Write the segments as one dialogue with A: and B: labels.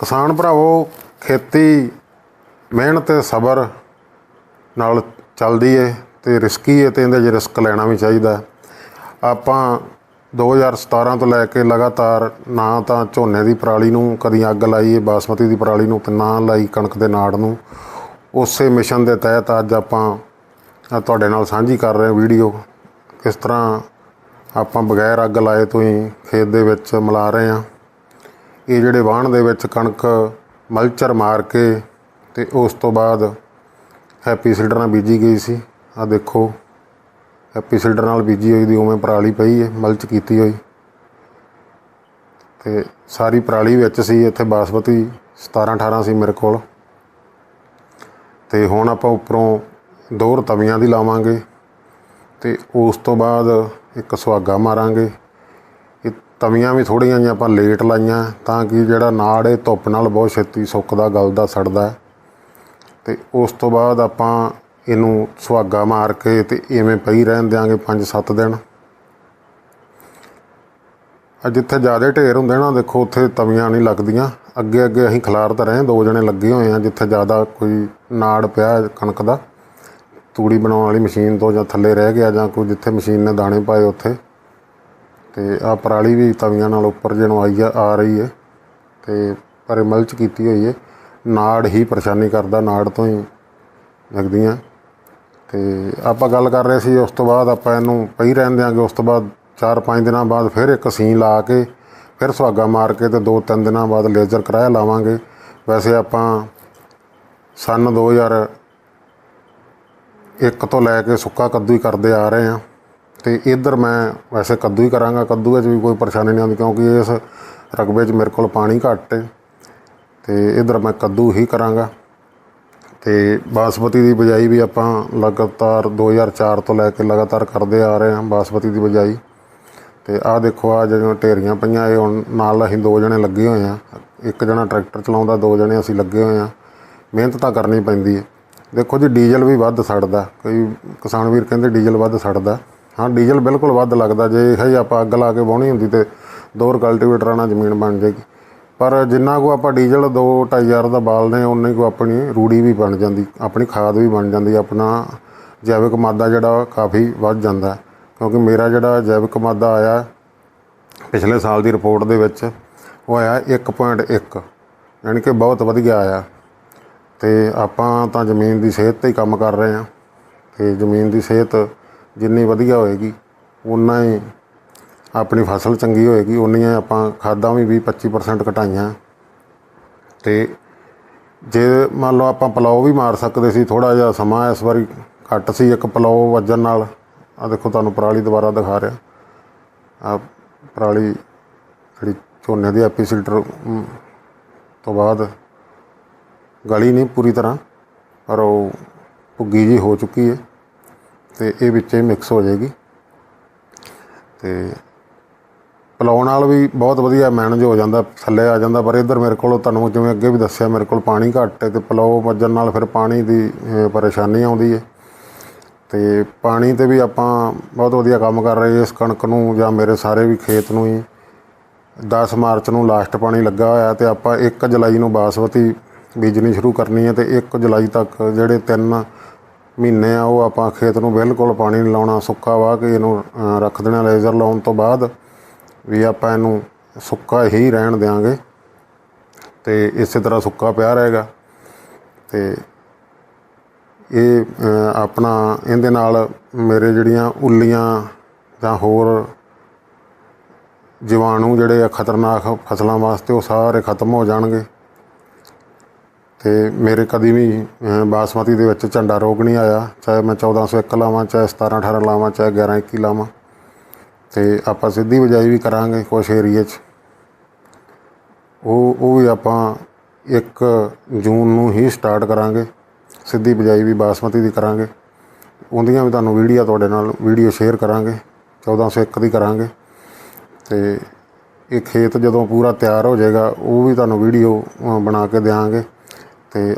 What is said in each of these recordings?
A: ਕਿਸਾਨ ਭਰਾਵੋ, ਖੇਤੀ, ਮਿਹਨਤ ਤੇ ਸਬਰ ਨਾਲ ਚੱਲਦੀ ਏ ਤੇ ਰਿਸਕੀ ਏ ਤੇ ਇਹਦੇ 'ਚ ਰਿਸਕ ਲੈਣਾ ਵੀ ਚਾਹੀਦਾ। ਹੈ। ਆਪਾਂ 2017 ਤੋਂ ਲੈ ਕੇ ਲਗਾਤਾਰ ਨਾ ਤਾਂ ਝੋਨੇ ਦੀ ਪਰਾਲੀ ਨੂੰ ਕਦੀ ਅੱਗ ਲਾਈ ਏ, ਬਾਸਮਤੀ ਦੀ ਪਰਾਲੀ ਨੂੰ ਤੇ ਨਾ ਲਾਈ ਕਣਕ ਦੇ ਨਾੜ ਨੂੰ। ਉਸੇ ਮਿਸ਼ਨ ਦੇ ਤਹਿਤ ਅੱਜ ਆਪਾਂ ਤੁਹਾਡੇ ਨਾਲ ਸਾਂਝੀ ਕਰ ਰਹੇ ਵੀਡੀਓ। ਕਿਸ ਤਰ੍ਹਾਂ ਆਪਾਂ ਬਗੈਰ ਅੱਗ ਲਾਏ ਤੋਂ ਹੀ ਖੇਤ ਦੇ ਵਿੱਚ ਮਿਲਾ ਰਹੇ ਹਾਂ। ਇਹ ਜਿਹੜੇ ਵਾਹਣ ਦੇ ਵਿੱਚ ਕਣਕ ਮਲਚਰ ਮਾਰ ਕੇ ਤੇ ਉਸ ਤੋਂ ਬਾਅਦ ਹੈਪੀ ਸੀਡਰ ਨਾਲ ਬੀਜੀ ਗਈ ਸੀ। ਆ ਦੇਖੋ, ਹੈਪੀ ਸੀਡਰ ਨਾਲ ਬੀਜੀ ਹੋਈ ਦੀ ਉਵੇਂ ਪਰਾਲੀ ਪਈ ਹੈ, ਮਲਚ ਕੀਤੀ ਹੋਈ। ਤੇ ਸਾਰੀ ਪਰਾਲੀ ਵਿੱਚ ਸੀ ਇੱਥੇ ਬਾਸਮਤੀ 17 18 ਸੀ ਮੇਰੇ ਕੋਲ। ਤੇ ਹੁਣ ਆਪਾਂ ਉੱਪਰੋਂ ਦੋ ਰਤਵੀਆਂ ਦੀ ਲਾਵਾਂਗੇ ਤੇ ਉਸ ਤੋਂ ਬਾਅਦ ਇੱਕ ਸੁਹਾਗਾ ਮਾਰਾਂਗੇ। ਤਵੀਆਂ ਵੀ ਥੋੜੀਆਂ ਜਿਹੀਆਂ ਆਪਾਂ ਲੇਟ ਲਾਈਆਂ, ਤਾਂ ਕਿ ਜਿਹੜਾ ਨਾੜ ਇਹ ਧੁੱਪ ਨਾਲ ਬਹੁਤ ਛੇਤੀ ਸੁੱਕਦਾ, ਗਲਦਾ, ਸੜਦਾ ਹੈ। ਤੇ ਉਸ ਤੋਂ ਬਾਅਦ ਆਪਾਂ ਇਹਨੂੰ ਸੁਹਾਗਾ ਮਾਰ ਕੇ ਤੇ ਇਵੇਂ ਪਈ ਰਹਿਣ ਦਿਆਂਗੇ 5-7 ਦਿਨ। ਆ ਜਿੱਥੇ ਜ਼ਿਆਦਾ ਢੇਰ ਹੁੰਦੇ ਨਾ, ਦੇਖੋ ਉੱਥੇ ਤਵੀਆਂ ਨਹੀਂ ਲੱਗਦੀਆਂ। ਅੱਗੇ ਅੱਗੇ ਅਸੀਂ ਖਿਲਾਰ ਤਾਂ ਰਹੇ, ਦੋ ਜਣੇ ਲੱਗੇ ਹੋਏ ਆ ਜਿੱਥੇ ਜ਼ਿਆਦਾ ਕੋਈ ਨਾੜ ਪਿਆ ਕਣਕ ਦਾ। ਤੂੜੀ ਬਣਾਉਣ ਵਾਲੀ ਮਸ਼ੀਨ ਤੋਂ ਜਾਂ ਥੱਲੇ ਰਹਿ ਗਿਆ ਜਾਂ ਕੋਈ ਜਿੱਥੇ ਮਸ਼ੀਨ ਨੇ ਦਾਣੇ ਪਾਏ ਉੱਥੇ। ਤੇ ਆ ਪਰਾਲੀ ਵੀ ਤਵੀਆਂ ਨਾਲ ਉੱਪਰ ਜਿਹਨੂੰ ਆਈ ਆ ਆ ਰਹੀ ਹੈ ਤੇ ਪਰ ਮਲਚ ਕੀਤੀ ਹੋਈ ਹੈ ਨਾੜ ਹੀ ਪਰੇਸ਼ਾਨੀ ਕਰਦਾ, ਨਾੜ ਤੋਂ ਹੀ ਲੱਗਦੀਆਂ ਤੇ ਆਪਾਂ ਗੱਲ ਕਰ ਰਹੇ ਸੀ ਉਸ ਤੋਂ ਬਾਅਦ ਆਪਾਂ ਇਹਨੂੰ ਪਈ ਰਹਿਣ ਦਿਆਂਗੇ। ਉਸ ਤੋਂ ਬਾਅਦ 4-5 ਦਿਨਾਂ ਬਾਅਦ ਫਿਰ ਇੱਕ ਸੀਨ ਲਾ ਕੇ ਫਿਰ ਸੁਹਾਗਾ ਮਾਰ ਕੇ ਤੇ 2-3 ਦਿਨਾਂ ਬਾਅਦ ਲੇਜ਼ਰ ਕਰਾਇਆ ਲਾਵਾਂਗੇ। ਵੈਸੇ ਆਪਾਂ ਸਨ 2000 ਇੱਕ ਤੋਂ ਲੈ ਕੇ ਸੁੱਕਾ ਕੱਦੂ ਹੀ ਕਰਦੇ ਆ ਰਹੇ ਹਾਂ ਤੇ ਇਧਰ ਮੈਂ ਵੈਸੇ ਕੱਦੂ ਹੀ ਕਰਾਂਗਾ, ਕੱਦੂ ਵਿੱਚ ਵੀ ਕੋਈ ਪਰੇਸ਼ਾਨੀ ਨਹੀਂ ਆਉਂਦੀ ਕਿਉਂਕਿ ਇਸ ਰਕਬੇ 'ਚ ਮੇਰੇ ਕੋਲ ਪਾਣੀ ਘੱਟ ਹੈ ਤੇ ਇਧਰ ਮੈਂ ਕੱਦੂ ਹੀ ਕਰਾਂਗਾ। ਤੇ ਬਾਸਮਤੀ ਦੀ ਬਜਾਈ ਵੀ ਆਪਾਂ ਲਗਾਤਾਰ 2004 ਤੋਂ ਲੈ ਕੇ ਲਗਾਤਾਰ ਕਰਦੇ ਆ ਰਹੇ ਹਾਂ ਬਾਸਮਤੀ ਦੀ ਬਜਾਈ। ਤੇ ਆਹ ਦੇਖੋ ਆ ਜਿਹੜੀਆਂ ਢੇਰੀਆਂ ਪਈਆਂ, ਇਹ ਹੁਣ ਨਾਲ ਅਸੀਂ ਦੋ ਜਣੇ ਲੱਗੇ ਹੋਏ ਆ ਇੱਕ ਜਣਾ ਟਰੈਕਟਰ ਚਲਾਉਂਦਾ, ਦੋ ਜਣੇ ਅਸੀਂ ਲੱਗੇ ਹੋਏ ਆ ਮਿਹਨਤ ਤਾਂ ਕਰਨੀ ਪੈਂਦੀ ਹੈ। ਦੇਖੋ ਜੀ, ਡੀਜ਼ਲ ਵੀ ਵੱਧ ਸੜਦਾ। ਕਈ ਕਿਸਾਨ ਵੀਰ ਕਹਿੰਦੇ ਡੀਜ਼ਲ ਵੱਧ ਸੜਦਾ। ਹਾਂ, ਡੀਜ਼ਲ ਬਿਲਕੁਲ ਵੱਧ ਲੱਗਦਾ, ਜੇ ਇਹ ਹੀ ਆਪਾਂ ਅੱਗ ਲਾ ਕੇ ਵਾਹੁਣੀ ਹੁੰਦੀ ਤੇ ਦੋ ਕਲਟੀਵੇਟਰਾਂ ਨਾਲ ਜ਼ਮੀਨ ਬਣ ਜਾਏਗੀ। ਪਰ ਜਿੰਨਾ ਕੋ ਆਪਾਂ ਡੀਜ਼ਲ 2 ਹਜ਼ਾਰ ਦਾ ਬਾਲਦੇ ਉਨੇ ਕੋ ਆਪਣੀ ਰੂੜੀ ਵੀ ਬਣ ਜਾਂਦੀ, ਆਪਣੀ ਖਾਦ ਵੀ ਬਣ ਜਾਂਦੀ, ਆਪਣਾ ਜੈਵਿਕ ਮਾਦਾ ਜਿਹੜਾ ਕਾਫੀ ਵੱਧ ਜਾਂਦਾ ਕਿਉਂਕਿ ਮੇਰਾ ਜਿਹੜਾ ਜੈਵਿਕ ਮਾਦਾ ਆਇਆ ਪਿਛਲੇ ਸਾਲ ਦੀ ਰਿਪੋਰਟ ਦੇ ਵਿੱਚ, ਉਹ ਆਇਆ 1.1 ਯਾਨੀ ਕਿ ਬਹੁਤ ਵਧੀਆ ਆਇਆ। ਤੇ ਆਪਾਂ ਤਾਂ ਜ਼ਮੀਨ ਦੀ ਸਿਹਤ ਤੇ ਹੀ ਕੰਮ ਕਰ ਰਹੇ ਹਾਂ। ਤੇ ਜ਼ਮੀਨ ਦੀ ਸਿਹਤ ਜਿੰਨੀ ਵਧੀਆ ਹੋਏਗੀ ਉਨਾ ਹੀ ਆਪਣੀ ਫਸਲ ਚੰਗੀ ਹੋਏਗੀ ਉਨੀਆਂ ਆਪਾਂ ਖਾਦਾਂ ਵੀ 20-25% ਘਟਾਈਆਂ। ਤੇ ਜੇ ਮੰਨ ਲਓ ਆਪਾਂ ਪਲਾਓ ਵੀ ਮਾਰ ਸਕਦੇ ਸੀ ਥੋੜਾ ਜਿਹਾ ਸਮਾਂ ਇਸ ਵਾਰੀ ਘੱਟ ਸੀ, ਇੱਕ ਪਲਾਓ ਵੱਜਣ ਨਾਲ। ਆ ਦੇਖੋ, ਤੁਹਾਨੂੰ ਪਰਾਲੀ ਦੁਬਾਰਾ ਦਿਖਾ ਰਿਹਾ। ਆ ਪਰਾਲੀ ਜਿਹੜੀ ਝੋਨੇ ਦੀ ਐਪੀ ਸੀਲਟਰ ਤੋਂ ਬਾਅਦ ਗਲੀ ਨਹੀਂ ਪੂਰੀ ਤਰ੍ਹਾਂ, ਪਰ ਉਹ ਭੁੱਗੀ ਜੀ ਹੋ ਚੁੱਕੀ ਹੈ। ਤੇ ਇਹ ਵਿੱਚੇ ਮਿਕਸ ਹੋ ਜਾਏਗੀ। ਤੇ ਪਲਾਉਣ ਨਾਲ ਵੀ ਬਹੁਤ ਵਧੀਆ ਮੈਨੇਜ ਹੋ ਜਾਂਦਾ, ਥੱਲੇ ਆ ਜਾਂਦਾ, ਪਰ ਇੱਧਰ ਮੇਰੇ ਕੋਲ ਤੁਹਾਨੂੰ ਜਿਵੇਂ ਅੱਗੇ ਵੀ ਦੱਸਿਆ, ਮੇਰੇ ਕੋਲ ਪਾਣੀ ਘੱਟ ਹੈ ਤੇ ਪਲਾਓ ਵੱਜਣ ਨਾਲ ਫਿਰ ਪਾਣੀ ਦੀ ਪਰੇਸ਼ਾਨੀ ਆਉਂਦੀ ਹੈ। ਤੇ ਪਾਣੀ ਤੇ ਵੀ ਆਪਾਂ ਬਹੁਤ ਵਧੀਆ ਕੰਮ ਕਰ ਰਹੇ ਇਸ ਕਣਕ ਨੂੰ ਜਾਂ ਮੇਰੇ ਸਾਰੇ ਵੀ ਖੇਤ ਨੂੰ ਹੀ। 10 ਮਾਰਚ ਨੂੰ ਲਾਸਟ ਪਾਣੀ ਲੱਗਾ ਹੋਇਆ ਤੇ ਆਪਾਂ 1 ਜੁਲਾਈ ਨੂੰ ਬਾਸਮਤੀ ਬੀਜਣੀ ਸ਼ੁਰੂ ਕਰਨੀ ਹੈ ਤੇ 1 ਜੁਲਾਈ ਤੱਕ ਜਿਹੜੇ ਤਿੰਨ ਮਹੀਨੇ ਆ, ਉਹ ਆਪਾਂ ਖੇਤ ਨੂੰ ਬਿਲਕੁਲ ਪਾਣੀ ਨਹੀਂ ਲਾਉਣਾ, ਸੁੱਕਾ ਵਾਹ ਕੇ ਇਹਨੂੰ ਰੱਖ ਦੇਣਾ ਲੇਜ਼ਰ ਲਾਉਣ ਤੋਂ ਬਾਅਦ ਵੀ ਆਪਾਂ ਇਹਨੂੰ ਸੁੱਕਾ ਹੀ ਰਹਿਣ ਦੇਵਾਂਗੇ ਤੇ ਇਸੇ ਤਰ੍ਹਾਂ ਸੁੱਕਾ ਪਿਆ ਰਹੇਗਾ ਤੇ ਇਹ ਆਪਣਾ ਇਹਦੇ ਨਾਲ ਮੇਰੇ ਜਿਹੜੀਆਂ ਉੱਲੀਆਂ ਜਾਂ ਹੋਰ ਜੀਵਾਣੂ ਜਿਹੜੇ ਆ, ਖਤਰਨਾਕ ਫਸਲਾਂ ਵਾਸਤੇ ਉਹ ਸਾਰੇ ਖਤਮ ਹੋ ਜਾਣਗੇ। ਤੇ ਮੇਰੇ ਕਦੀ ਵੀ ਬਾਸਮਤੀ ਦੇ ਵਿੱਚ ਝੰਡਾ ਰੋਗ ਨਹੀਂ ਆਇਆ। ਚਾਹੇ ਮੈਂ 1401 ਲਾਵਾਂ, ਚਾਹੇ 17 18 ਲਾਵਾਂ, ਚਾਹੇ 11 21 ਲਾਵਾਂ। ਤੇ ਆਪਾਂ ਸਿੱਧੀ ਬਜਾਈ ਵੀ ਕਰਾਂਗੇ ਕੁਛ ਏਰੀਏ 'ਚ। ਉਹ ਉਹ ਵੀ ਆਪਾਂ 1 ਜੂਨ ਨੂੰ ਹੀ ਸਟਾਰਟ ਕਰਾਂਗੇ। ਸਿੱਧੀ ਬਜਾਈ ਵੀ ਬਾਸਮਤੀ ਦੀ ਕਰਾਂਗੇ। ਉਹਦੀਆਂ ਵੀ ਤੁਹਾਨੂੰ ਵੀਡੀਓ ਤੁਹਾਡੇ ਨਾਲ, ਵੀਡੀਓ ਸ਼ੇਅਰ ਕਰਾਂਗੇ। 1401 ਦੀ ਕਰਾਂਗੇ। ਤੇ ਇਹ ਖੇਤ ਜਦੋਂ ਪੂਰਾ ਤਿਆਰ ਹੋ ਜਾਏਗਾ, ਉਹ ਵੀ ਤੁਹਾਨੂੰ ਵੀਡੀਓ ਬਣਾ ਕੇ ਦਿਆਂਗੇ। ਤੇ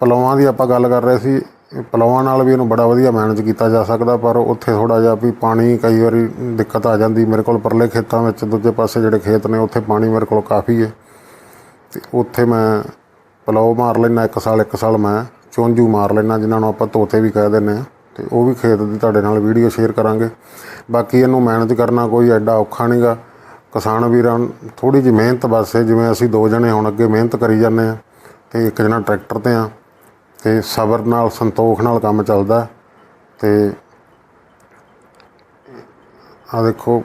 A: ਪਲਾਵਾਂ ਦੀ ਆਪਾਂ ਗੱਲ ਕਰ ਰਹੇ ਸੀ, ਇਹ ਪਲਾਵਾਂ ਨਾਲ ਵੀ ਇਹਨੂੰ ਬੜਾ ਵਧੀਆ ਮੈਨੇਜ ਕੀਤਾ ਜਾ ਸਕਦਾ, ਪਰ ਉੱਥੇ ਥੋੜਾ ਜਿਹਾ ਵੀ ਪਾਣੀ ਕਈ ਵਾਰੀ ਦਿੱਕਤ ਆ ਜਾਂਦੀ, ਮੇਰੇ ਕੋਲ ਪਰਲੇ ਖੇਤਾਂ ਵਿੱਚ ਦੂਜੇ ਪਾਸੇ ਜਿਹੜੇ ਖੇਤ ਨੇ, ਉੱਥੇ ਪਾਣੀ ਮੇਰੇ ਕੋਲ ਕਾਫੀ ਹੈ। ਤੇ ਉੱਥੇ ਮੈਂ ਪਲਾਓ ਮਾਰ ਲੈਣਾ ਇੱਕ ਸਾਲ ਇੱਕ ਸਾਲ ਮੈਂ ਚੋਂਜੂ ਮਾਰ ਲੈਣਾ ਜਿਨ੍ਹਾਂ ਨੂੰ ਆਪਾਂ ਤੋਤੇ ਵੀ ਕਹਿ ਦਿੰਦੇ ਆ ਤੇ ਉਹ ਵੀ ਖੇਤ ਦੀ ਤੁਹਾਡੇ ਨਾਲ ਵੀਡੀਓ ਸ਼ੇਅਰ ਕਰਾਂਗੇ। ਬਾਕੀ ਇਹਨੂੰ ਮੈਨੇਜ ਕਰਨਾ ਕੋਈ ਐਡਾ ਔਖਾ ਨਹੀਂਗਾ ਕਿਸਾਨ ਵੀਰਾਂ ਥੋੜੀ ਜਿਹੀ ਮਿਹਨਤ ਬਸ ਹੈ, ਜਿਵੇਂ ਅਸੀਂ ਦੋ ਜਣੇ ਹੁਣ ਅੱਗੇ ਮਿਹਨਤ ਕਰੀ ਜਾਂਦੇ ਆ ਤੇ ਇੱਕ ਜਣਾ ਟਰੈਕਟਰ ਤੇ ਆ ਤੇ ਸਬਰ ਨਾਲ, ਸੰਤੋਖ ਨਾਲ ਕੰਮ ਚੱਲਦਾ ਤੇ ਆ ਦੇਖੋ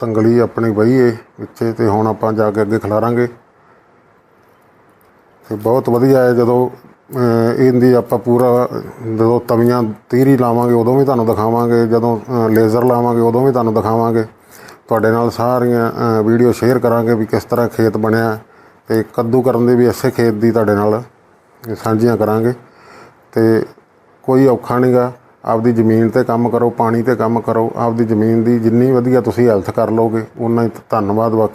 A: ਤੰਗਲੀ ਆਪਣੀ ਵਹੀ ਏ ਵਿੱਚੇ ਤੇ ਹੁਣ ਆਪਾਂ ਜਾ ਕੇ ਅੱਗੇ ਖਿਲਾਰਾਂਗੇ। ਤੇ ਬਹੁਤ ਵਧੀਆ ਹੈ ਜਦੋਂ ਇਹਦੀ ਆਪਾਂ ਪੂਰਾ, ਜਦੋਂ ਤਵੀਆਂ ਤੀਰੀ ਲਾਵਾਂਗੇ ਉਦੋਂ ਵੀ ਤੁਹਾਨੂੰ ਦਿਖਾਵਾਂਗੇ, ਜਦੋਂ ਲੇਜ਼ਰ ਲਾਵਾਂਗੇ ਉਦੋਂ ਵੀ ਤੁਹਾਨੂੰ ਦਿਖਾਵਾਂਗੇ। ਤੁਹਾਡੇ ਨਾਲ ਸਾਰੀਆਂ ਵੀਡੀਓ ਸ਼ੇਅਰ ਕਰਾਂਗੇ ਵੀ ਕਿਸ ਤਰ੍ਹਾਂ ਖੇਤ ਬਣਿਆ ਤੇ ਕੱਦੂ ਕਰਨ ਦੇ ਵੀ ਇਸੇ ਖੇਤ ਦੀ ਤੁਹਾਡੇ ਨਾਲ ਸਾਂਝੀਆਂ ਕਰਾਂਗੇ। ਤੇ ਕੋਈ ਔਖਾ ਨਹੀਂਗਾ। ਆਪਦੀ ਜ਼ਮੀਨ ਤੇ ਕੰਮ ਕਰੋ, ਪਾਣੀ ਤੇ ਕੰਮ ਕਰੋ। ਆਪਦੀ ਜ਼ਮੀਨ ਦੀ ਜਿੰਨੀ ਵਧੀਆ ਤੁਸੀਂ ਹੈਲਥ ਕਰ ਲੋਗੇ ਉਨਾ ਹੀ ਧੰਨਵਾਦ। ਬਾਕੀ